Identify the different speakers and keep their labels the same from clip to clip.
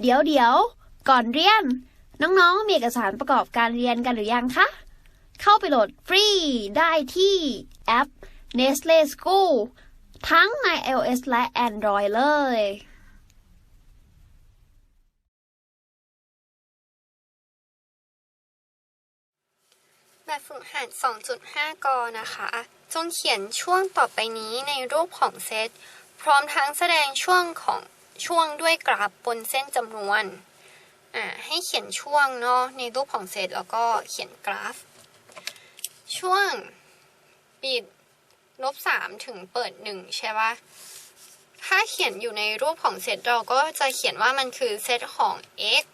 Speaker 1: เดี๋ยวเดี๋ยวก่อนเรียน น้องๆ มีเอกสารประกอบการเรียนกันหรือยังคะ เข้าไปโหลดฟรีได้ที่แอป Nestle School ทั้งใน iOS และ Android เลย
Speaker 2: แบบฝึกหัด 2.5 กนะคะ จงเขียนช่วงต่อไปนี้ในรูปของเซต พร้อมทั้งแสดงช่วงของ ช่วงด้วยกราฟบนเส้นจำนวนอ่าให้เขียนช่วงเนาะในรูปของเซตแล้วก็เขียนกราฟ ช่วงปิดลบสามถึงเปิดหนึ่งใช่ปะถ้าเขียนอยู่ในรูปของเซตเราก็จะเขียนว่ามันคือเซตของ x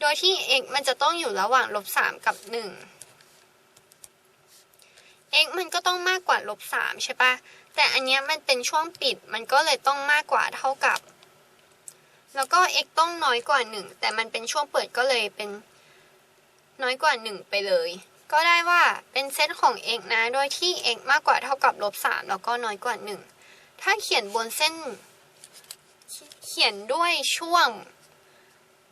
Speaker 2: โดยที่ x มันจะต้องอยู่ระหว่างลบสามกับหนึ่ง x มันก็ต้องมากกว่าลบสามใช่ปะแต่อันเนี้ยมันเป็นช่วงปิดมันก็เลยต้องมากกว่าเท่ากับ แล้วก็ x ต้องน้อยกว่าหนึ่งแต่มันเป็นช่วงเปิดก็เลยเป็นน้อยกว่าหนึ่งไปเลย ก็ได้ว่าเป็นเซตของ x นะ โดยที่ x มากกว่าเท่ากับลบสามแล้วก็น้อยกว่าหนึ่งถ้าเขียนบนเส้น เขียนด้วยช่วง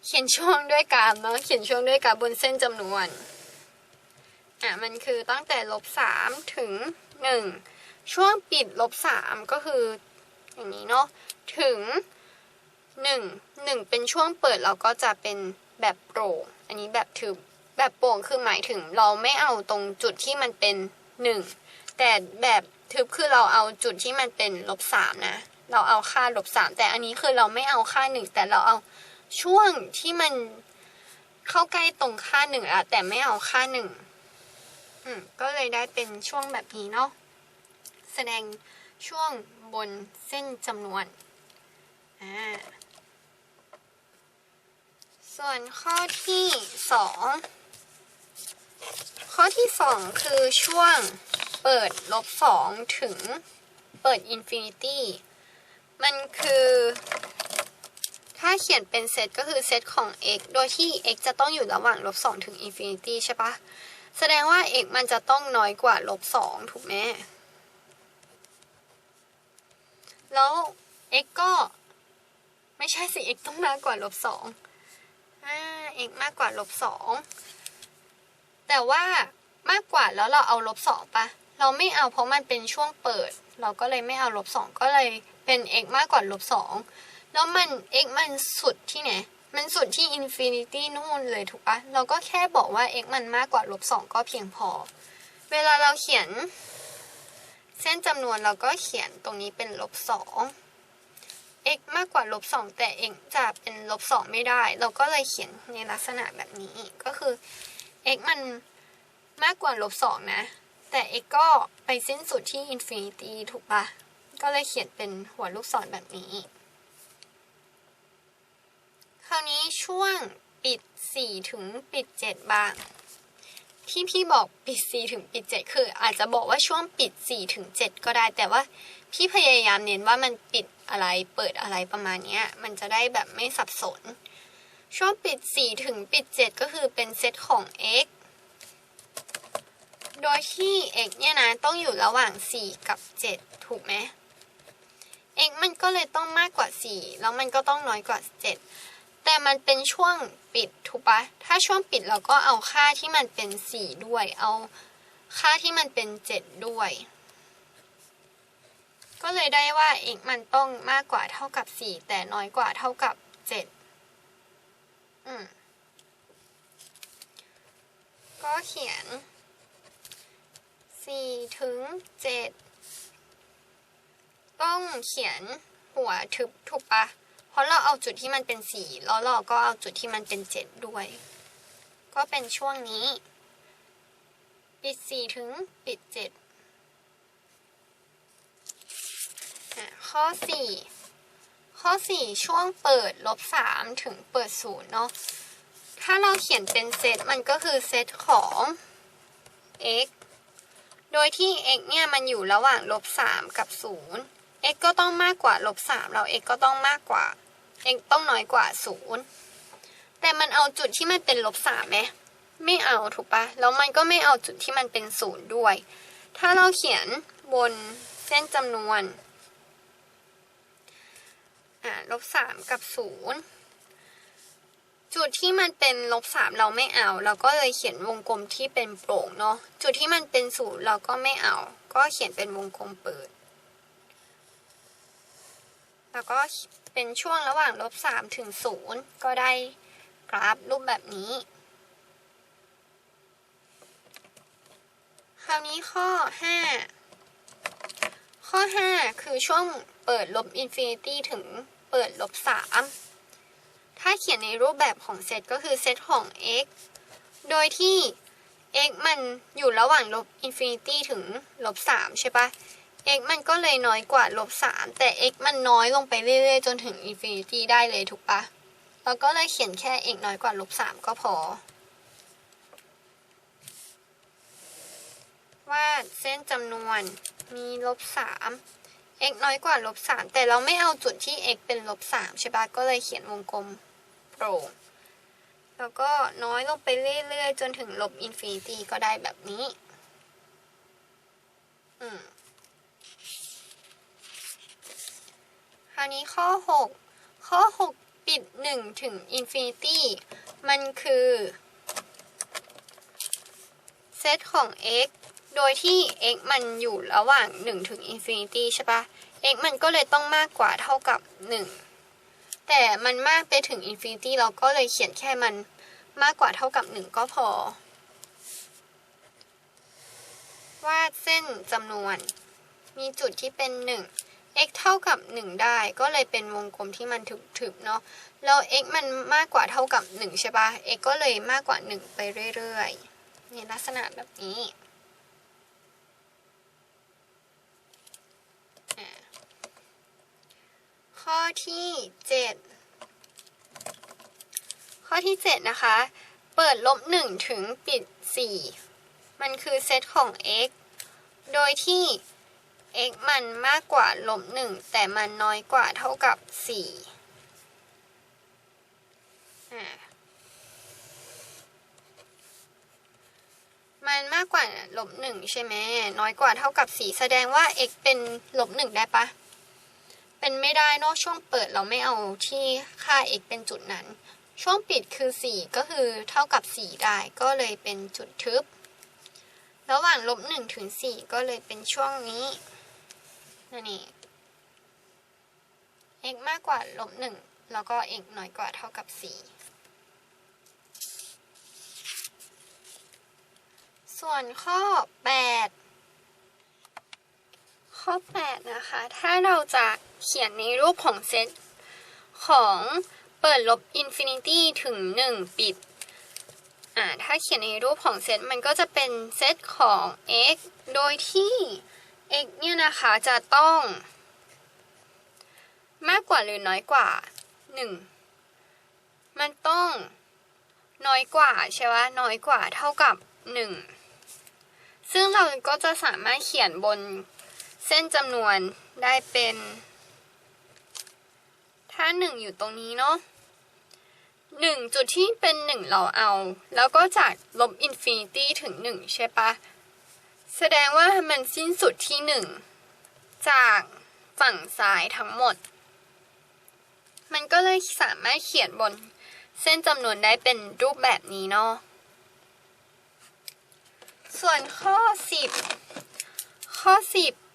Speaker 2: เขียนช่วงด้วยกราฟเนาะ เขียนช่วงด้วยกราฟบนเส้นจำนวน อะ มันคือตั้งแต่ลบสามถึงหนึ่งช่วงปิดลบสามก็คืออย่างนี้เนาะ ถึง หนึ่งหนึ่งเป็นช่วงเปิดเราก็จะเป็นแบบโปร่ง อันนี้แบบทึบ แบบโปร่งคือหมายถึงเราไม่เอาตรงจุดที่มันเป็นหนึ่งแต่แบบทึบคือเราเอาจุดที่มันเป็นลบสามนะ เราเอาค่าลบสามแต่อันนี้คือเราไม่เอาค่าหนึ่งแต่เราเอาช่วงที่มันเข้าใกล้ตรงค่าหนึ่งอะแต่ไม่เอาค่าหนึ่งอืมก็เลยได้เป็นช่วงแบบนี้เนาะแสดงช่วงบนเส้นจำนวนอ่า ส่วนข้อที่สองข้อที่สองคือช่วงเปิดลบสองถึงเปิดอินฟินิตี้มันคือถ้าเขียนเป็นเซตก็คือเซตของ x โดยที่ x จะต้องอยู่ระหว่างลบสองถึงอินฟินิตี้ใช่ปะ แสดงว่า x มันจะต้องน้อยกว่าลบสองถูกไหม แล้ว x ก็ไม่ใช่สิ x ต้องมากกว่าลบส x มากกว่าลบสองแต่ว่ามากกว่าแล้วเราเอาลบสองปะเราไม่เอาเพราะมันเป็นช่วงเปิด เราก็เลยไม่เอาลบสองก็เลยเป็น x มากกว่าลบสองแล้วมัน x มันสุดที่ไหน มันสุดที่อินฟินิตี้นู่นเลยถูกปะเราก็แค่บอกว่า x มันมากกว่าลบสองก็เพียงพอ เวลาเราเขียน เส้นจำนวนเราก็เขียนตรงนี้เป็นลบสอง x มากกว่าลบสองแต่ x จะเป็นลบสองไม่ได้ เราก็เลยเขียนในลักษณะแบบนี้ก็คือ x มันมากกว่าลบสองนะ แต่ x ก็ไปสิ้นสุดที่อินฟินิตี้ถูกปะก็เลยเขียนเป็นหัวลูกศรแบบนี้ คราวนี้ช่วงปิด 4 ถึงปิด 7 บ้าง ที่พี่บอกปิด 4 ถึงปิด 7 คืออาจจะบอกว่าช่วงปิด 4 ถึง 7 ก็ได้ แต่ว่าพี่พยายามเน้นว่ามันปิด อะไรเปิดอะไรประมาณเนี้ย มันจะได้แบบไม่สับสน ช่วงปิด 4 ถึงปิด 7 ก็คือเป็นเซตของ x โดยที่ x เนี่ยนะต้องอยู่ระหว่าง 4 กับ 7 ถูกไหม x มันก็เลยต้องมากกว่า 4 แล้วมันก็ต้องน้อยกว่า 7 แต่มันเป็นช่วงปิดถูกปะถ้าช่วงปิดเราก็เอาค่าที่มันเป็น 4 ด้วย เอาค่าที่มันเป็น 7 ด้วย ก็เลยได้ว่า x มันต้องมากกว่าเท่ากับ 4 แต่น้อยกว่าเท่ากับ 7 อืม ก็เขียน 4 ถึง 7 ต้องเขียนหัวทึบถูกปะเพราะเราเอาจุดที่มันเป็น 4 แล้วเราก็เอาจุดที่มันเป็น 7 ด้วย ก็เป็นช่วงนี้ ปิด 4 ถึงปิด 7 อะข้อสี่ข้อสี่ช่วงเปิดลบสามถึงเปิดศูนย์เนาะถ้าเราเขียนเป็นเซตมันก็คือเซตของ x โดยที่ x เนี่ยมันอยู่ระหว่างลบสามกับศูนย์ x ก็ต้องมากกว่าลบสามเรา x ก็ต้องมากกว่า x ต้องน้อยกว่าศูนย์แต่มันเอาจุดที่มันเป็นลบสามไหมไม่เอาถูกปะแล้วมันก็ไม่เอาจุดที่มันเป็นศูนย์ด้วย ถ้าเราเขียนบนเส้นจำนวน อ่าลบสามกับศูนย์จุดที่มันเป็นลบสามเราไม่เอา เราก็เลยเขียนวงกลมที่เป็นโปร่งเนาะจุดที่มันเป็นศูนย์เราก็ไม่เอา ก็เขียนเป็นวงกลมเปิด แล้วก็เป็นช่วงระหว่างลบสามถึงศูนย์ก็ได้กราฟรูปแบบนี้ คราวนี้ข้อ5ข้อ5คือช่วง เปิดลบอินฟินิตี้ถึงเปิดลบ3ถ้าเขียนในรูปแบบของเซตก็คือเซตของ x โดยที่ x มันอยู่ระหว่างลบอินฟินิตี้ถึงลบ3ใช่ปะ x มันก็เลยน้อยกว่าลบ3แต่ x มันน้อยลงไปเรื่อยๆ จนถึงอินฟินิตี้ได้เลยถูกปะเราก็เลยเขียนแค่ x น้อยกว่าลบ3ก็พอ วาดเส้นจำนวนมีลบ3 x น้อยกว่าลบ3แต่เราไม่เอาจุดที่ x เป็นลบ3ใช่ปะก็เลยเขียนวงกลมโปร่งแล้วก็น้อยลงไปเรื่อยๆ จนถึงลบอินฟินิตี้ก็ได้แบบนี้ อืมคราวนี้ข้อ 6 ข้อ 6 ปิด 1 ถึงอินฟินิตี้มันคือ เซตของ x โดยที่ x มันอยู่ระหว่าง 1 ถึงอินฟินิตี้ใช่ปะ x มันก็เลยต้องมากกว่าเท่ากับ 1 แต่มันมากไปถึงอินฟินิตี้เราก็เลยเขียนแค่มันมากกว่าเท่ากับ 1 ก็พอ วาดเส้นจำนวน มีจุดที่เป็น 1 x เท่ากับ 1 ได้ ก็เลยเป็นวงกลมที่มันถึบๆเนาะ แล้ว x มันมากกว่าเท่ากับ 1 ใช่ปะ x ก็เลยมากกว่า 1 ไปเรื่อยๆ ในลักษณะแบบนี้ ข้อที่ 7 ข้อที่ 7 นะคะ เปิดลบ 1 ถึงปิด 4 มันคือเซตของ x โดยที่ x มันมากกว่าลบ 1 แต่มันน้อยกว่าเท่ากับ4อ่ามันมากกว่าลบ 1 ใช่ไหมน้อยกว่าเท่ากับ 4 แสดงว่า x เป็นลบ 1 ได้ปะ เป็นไม่ได้นอะช่วงเปิดเราไม่เอาที่ค่า x เป็นจุดนั้น ช่วงปิดคือ 4 ก็คือเท่ากับ 4 ได้ก็เลยเป็นจุดทึบ ระหว่างลบ1ถึง4ก็เลยเป็นช่วงนี้นั่นเอง x มากกว่าลบ1แล้วก็ x น้อยกว่าเท่ากับ 4ส่วนข้อ 8 ข้อ 8 นะคะ ถ้าเราจะเขียนในรูปของเซตของเปิดลบอินฟินิตี้ถึง 1 ปิด อ่า ถ้าเขียนในรูปของเซตมันก็จะเป็นเซตของ x โดยที่ x เนี่ยนะคะจะต้อง มากกว่าหรือน้อยกว่า 1 มันต้องน้อยกว่าใช่ไหมน้อยกว่าเท่ากับ 1 ซึ่งเราก็จะสามารถเขียนบน เส้นจำนวนได้เป็น ถ้า 1 อยู่ตรงนี้เนาะหนึ่งจุดที่เป็นหนึ่งเราเอา แล้วก็จากลบอินฟินิตี้ถึงหนึ่งใช่ปะ แสดงว่ามันสิ้นสุดที่หนึ่งจากฝั่งซ้ายทั้งหมด มันก็เลยสามารถเขียนบนเส้นจำนวนได้เป็นรูปแบบนี้เนาะ ส่วนข้อ 10 ข้อ 10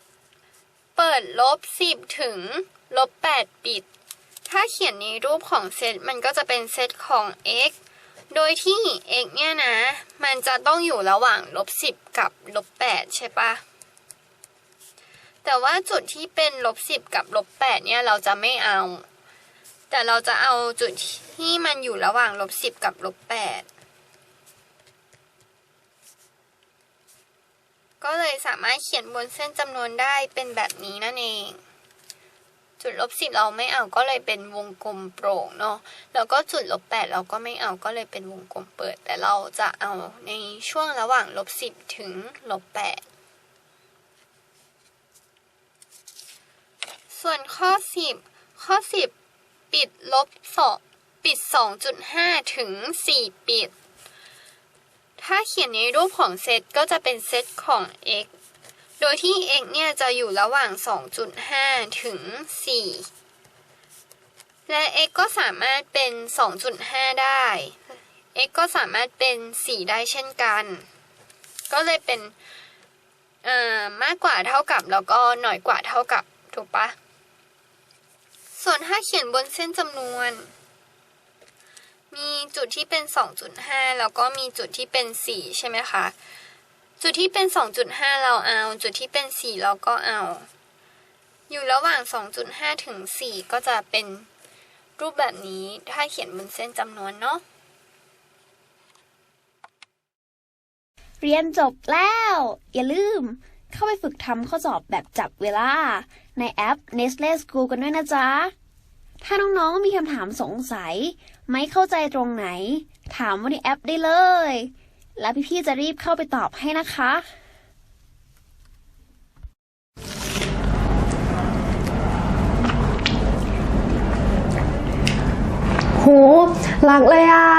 Speaker 2: เปิดลบ 10 ถึงลบ 8 ปิด ถ้าเขียนในรูปของเซตมันก็จะเป็นเซตของ x โดยที่ x เนี่ยนะ มันจะต้องอยู่ระหว่างลบ 10 กับลบ 8 ใช่ปะแต่ว่าจุดที่เป็นลบ 10 กับลบ 8 เนี่ยเราจะไม่เอา แต่เราจะเอาจุดที่มันอยู่ระหว่างลบ 10 กับลบ 8 ก็เลยสามารถเขียนบนเส้นจำนวนได้เป็นแบบนี้นั่นเอง จุดลบสิบเราไม่เอาก็เลยเป็นวงกลมโปร่งเนาะแล้วก็จุดลบแปดเราก็ไม่เอาก็เลยเป็นวงกลมเปิด แต่เราจะเอาในช่วงระหว่างลบสิบถึงลบแปดส่วนข้อสิบข้อสิบปิดลบสองปิดสองจุดห้าถึงสี่ปิด ถ้าเขียนในรูปของเซตก็จะเป็นเซตของ x โดยที่ x เนี่ยจะอยู่ระหว่าง 2.5 ถึง 4 และ x ก็สามารถเป็น 2.5 ได้ x ก็สามารถเป็น 4 ได้เช่นกัน ก็เลยเป็นมากกว่าเท่ากับแล้วก็หน่อยกว่าเท่ากับ ถูกปะ ส่วนถ้าเขียนบนเส้นจำนวน มีจุดที่เป็น 2.5 แล้วก็มีจุดที่เป็น 4 ใช่ไหมคะ จุดที่เป็น 2.5 เราเอา จุดที่เป็น 4 เราก็เอา อยู่ระหว่าง 2.5 ถึง 4 ก็จะเป็นรูปแบบนี้ถ้าเขียนบนเส้นจำนวนเนาะ
Speaker 1: เรียนจบแล้ว อย่าลืมเข้าไปฝึกทำข้อสอบแบบจับเวลา ในแอป Nestle School กันด้วยนะจ๊ะ ถ้าน้องๆมีคำถามสงสัย ไม่เข้าใจตรงไหน ถามว่าในแอปได้เลย แล้วพี่ๆจะรีบเข้าไปตอบให้นะคะ
Speaker 3: โหรักเลยอะ